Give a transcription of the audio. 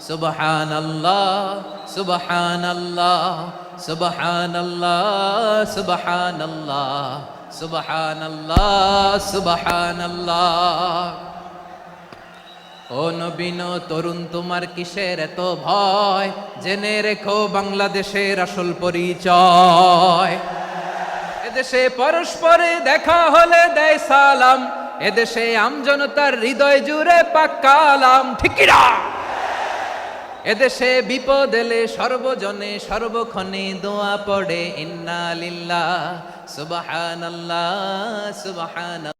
সুবহান আল্লাহ সুবহান আল্লাহ সুবহান আল্লাহ ও নবীন তরুণ তোমার কিসের এত ভয়? জেনে রেখো বাংলাদেশের আসল পরিচয়। এদেশে পরস্পরে দেখা হলে দেয় সালাম। এদেশে আমজনতার হৃদয় জুড়ে পাক্কালাম ঠিকিরা এদেশে বিপদ এলে সর্বজনে সর্বক্ষণে দোয়া পড়ে ইন্না সুবহানাল্লাহ সুবহান